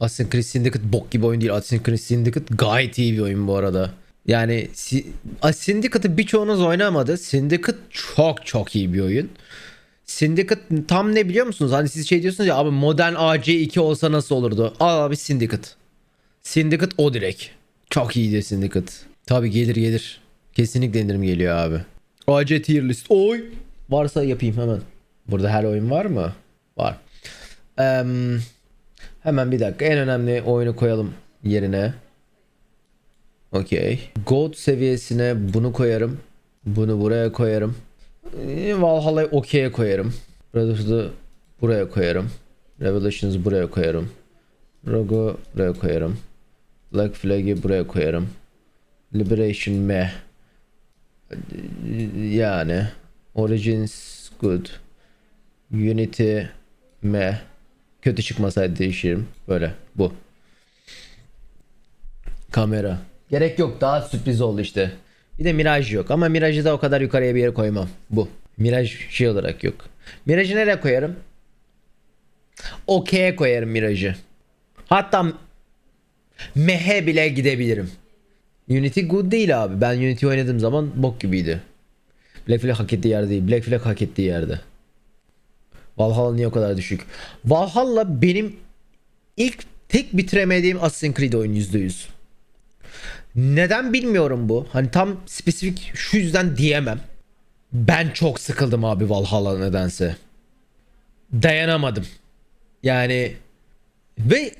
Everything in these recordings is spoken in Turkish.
Assassin's Creed Syndicate bok gibi oyun değil. Assassin's Creed Syndicate gayet iyi bir oyun bu arada. Yani Syndicate'ı birçoğunuz oynamadı. Syndicate çok çok iyi bir oyun. Syndicate tam ne biliyor musunuz? Hani siz şey diyorsunuz ya abi modern AC2 olsa nasıl olurdu? Al abi Syndicate. Syndicate o direkt. Çok iyiydi Syndicate. Tabi gelir gelir. Kesinlikle indirim geliyor abi. AC tier list. Oy. Varsa yapayım hemen. Burada her oyun var mı? Var. Em, hemen bir dakika. En önemli oyunu koyalım yerine. Okey. Gold seviyesine bunu koyarım. Bunu buraya koyarım. Ee, Valhalla'yı okey'e koyarım. Brotherhood'u buraya koyarım. Revelations'ı buraya koyarım. Rogue buraya koyarım. Black Flag'i buraya koyarım. Liberation meh. Yani. Origins good. Unity meh. Kötü çıkmasaydı değişirim. Böyle. Bu. Kamera. Gerek yok. Daha sürpriz oldu işte. Bir de Mirage yok. Ama Mirage'ı da o kadar yukarıya bir yere koymam. Bu. Mirage şey olarak yok. Mirage'ı nereye koyarım? Okey'e koyarım Mirage'ı. Hatta Mehe bile gidebilirim. Unity good değil abi. Ben Unity oynadığım zaman bok gibiydi. Black Flag hak ettiği yerde değil. Black Flag hak ettiği yerde. Valhalla niye o kadar düşük? Valhalla benim ilk tek bitiremediğim Assassin's Creed oyun %100. Neden bilmiyorum bu. Hani tam spesifik şu yüzden diyemem. Ben çok sıkıldım abi Valhalla nedense. Dayanamadım. Yani ve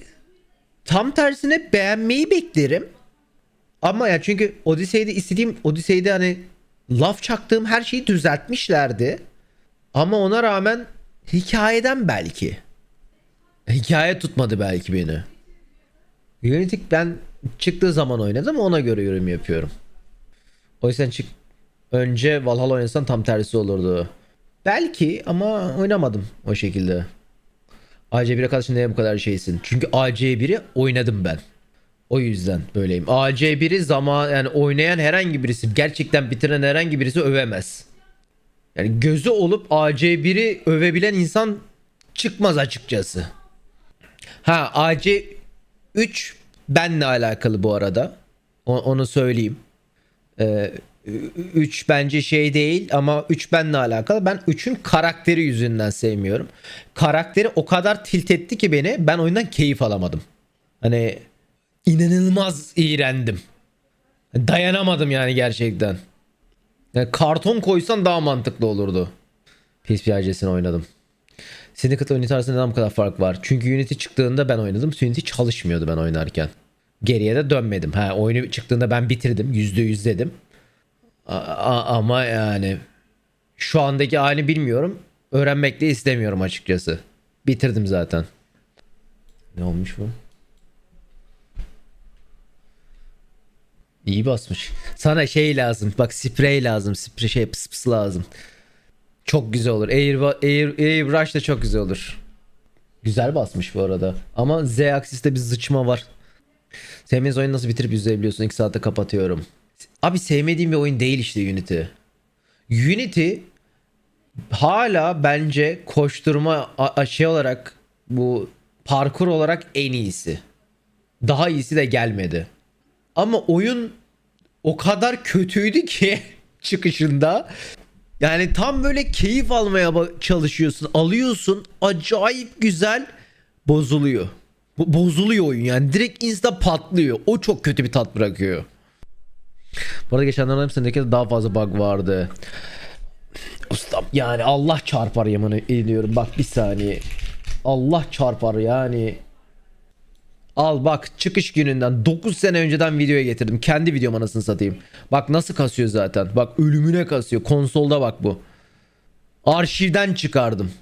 tam tersine beğenmeyi beklerim. Ama ya çünkü Odyssey'de istediğim Odyssey'de hani laf çaktığım her şeyi düzeltmişlerdi. Ama ona rağmen hikayeden belki. Hikaye tutmadı belki beni. Unity ben çıktığı zaman oynadım ona göre yorum yapıyorum. O yüzden çık önce Valhalla oynasan tam tersi olurdu. Belki ama oynamadım o şekilde. AC1'e karşı neye bu kadar şeysin? Çünkü AC1'i oynadım ben. O yüzden böyleyim. AC1'i zaman yani oynayan herhangi birisi gerçekten bitiren herhangi birisi övemez. Yani gözü olup AC1'i övebilen insan çıkmaz açıkçası. Ha AC 3 benle alakalı bu arada. O- onu söyleyeyim. 3 bence şey değil ama 3 benle alakalı. Ben 3'ün karakteri yüzünden sevmiyorum. Karakteri o kadar tilt etti ki beni ben oyundan keyif alamadım. Hani inanılmaz iğrendim. Dayanamadım yani gerçekten. Yani karton koysan daha mantıklı olurdu. PSP RC'sini oynadım. Syndicate Unity arasında neden bu kadar fark var? Çünkü Unity çıktığında ben oynadım. Unity çalışmıyordu ben oynarken. Geriye de dönmedim. Ha oyunu çıktığında ben bitirdim. %100 dedim. A- ama yani şu andaki halini bilmiyorum. Öğrenmek de istemiyorum açıkçası. Bitirdim zaten. Ne olmuş bu? İyi basmış. Sana şey lazım. Bak sprey lazım. Sprey şey pıs pıs lazım. Çok güzel olur. Air, Air, Airbrush da çok güzel olur. Güzel basmış bu arada. Ama Z aksiste bir zıçma var. Sevmediğiniz oyunu nasıl bitirip izleyebiliyorsun? 2 saatte kapatıyorum. Abi sevmediğim bir oyun değil işte Unity. Unity hala bence koşturma şey olarak bu parkur olarak en iyisi. Daha iyisi de gelmedi. Ama oyun o kadar kötüydü ki çıkışında. Yani tam böyle keyif almaya çalışıyorsun. Alıyorsun. Acayip güzel bozuluyor. Bo- bozuluyor oyun yani. Direkt insta patlıyor. O çok kötü bir tat bırakıyor. Bu arada geçenlerden hepsindeki daha fazla bug vardı. Ustam yani Allah çarpar yemin ediyorum. Bak bir saniye. Allah çarpar yani. Al bak çıkış gününden 9 sene önceden videoya getirdim. Kendi videom anasını satayım. Bak nasıl kasıyor zaten. Bak ölümüne kasıyor. Konsolda bak bu. Arşivden çıkardım.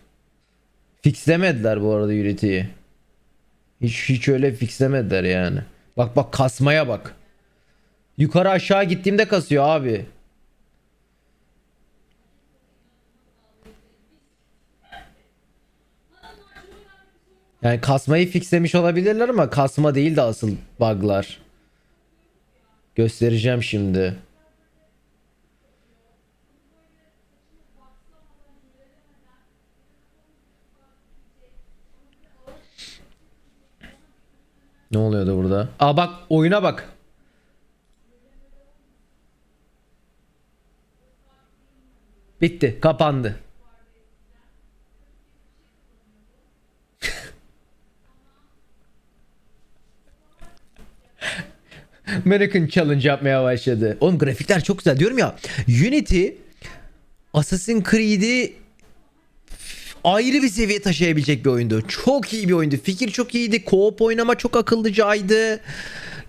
Fixlemediler bu arada Unity'yi. Hiç, hiç öyle fixlemediler yani. Bak bak kasmaya bak. Yukarı aşağı gittiğimde kasıyor abi. Yani kasmayı fixlemiş olabilirler ama kasma değil de asıl bug'lar. Göstereceğim şimdi. Ne oluyordu burada? Aa bak oyuna bak. Bitti. Kapandı. American Challenge yapmaya başladı. Oğlum grafikler çok güzel diyorum ya. Unity Assassin's Creed'i ayrı bir seviye taşıyabilecek bir oyundu. Çok iyi bir oyundu. Fikir çok iyiydi. Co-op oynama çok akıllıcaydı.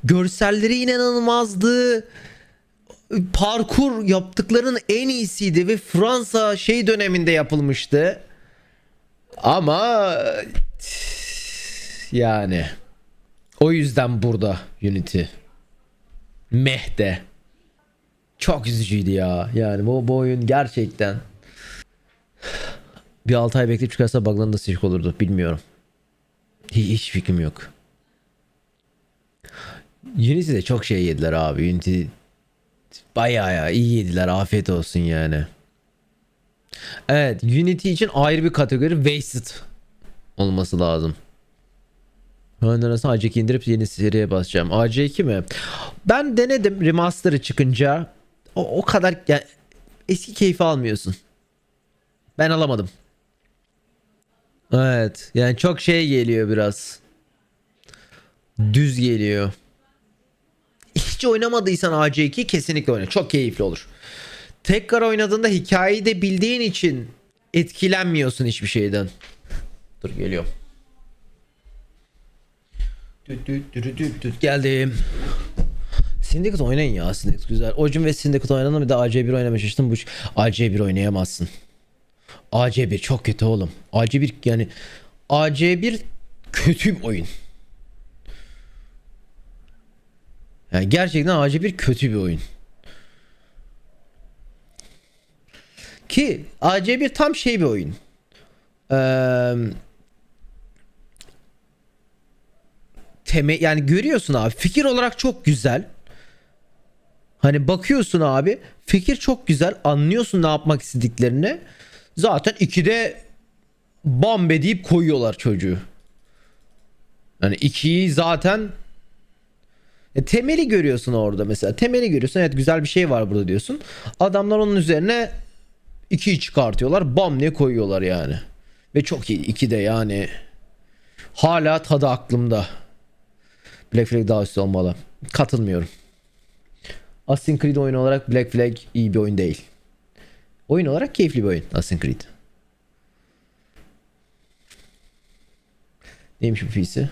Görselleri inanılmazdı. Parkur yaptıklarının en iyisiydi ve Fransa şey döneminde yapılmıştı. Ama yani o yüzden burada Unity. Mehde. Çok üzücüydü ya. Yani bu, bu oyun gerçekten bir 6 ay bekleyip çıkarsa bug'ların da sıcak olurdu. Bilmiyorum. Hiç, hiç fikrim yok. Unity'de çok şey yediler abi. Unity bayağı ya iyi yediler. Afiyet olsun yani. Evet. Unity için ayrı bir kategori Wasted olması lazım. Ondan sonra AC2 indirip yeni seriye basacağım. AC2 mi? Ben denedim remaster'ı çıkınca. O, o kadar yani eski keyfi almıyorsun. Ben alamadım. Evet. Yani çok şey geliyor biraz. Düz geliyor. Hiç oynamadıysan AC2 kesinlikle oyna. Çok keyifli olur. Tekrar oynadığında hikayeyi de bildiğin için etkilenmiyorsun hiçbir şeyden. Dur geliyorum. Geldim. Syndicate oynayın ya Syndicate güzel. Origin ve Syndicate oynadım bir de AC1 oynamaya çalıştım. Bu AC1 oynayamazsın. AC1 çok kötü oğlum. AC1 yani AC1 kötü bir oyun. Yani gerçekten AC1 kötü bir oyun. Ki AC1 tam şey bir oyun. Eee teme yani görüyorsun abi fikir olarak çok güzel. Hani bakıyorsun abi fikir çok güzel anlıyorsun ne yapmak istediklerini. Zaten ikide bambe deyip koyuyorlar çocuğu. Yani ikiyi zaten e, temeli görüyorsun orada mesela. Temeli görüyorsun evet güzel bir şey var burada diyorsun. Adamlar onun üzerine ikiyi çıkartıyorlar. Bam ne koyuyorlar yani. Ve çok iyi. iki de yani. Hala tadı aklımda. Black Flag daha üstü olmalı. Katılmıyorum. Assassin's Creed oyunu olarak Black Flag iyi bir oyun değil. Oyun olarak keyifli bir oyun Assassin's Creed. Neymiş bu fisi?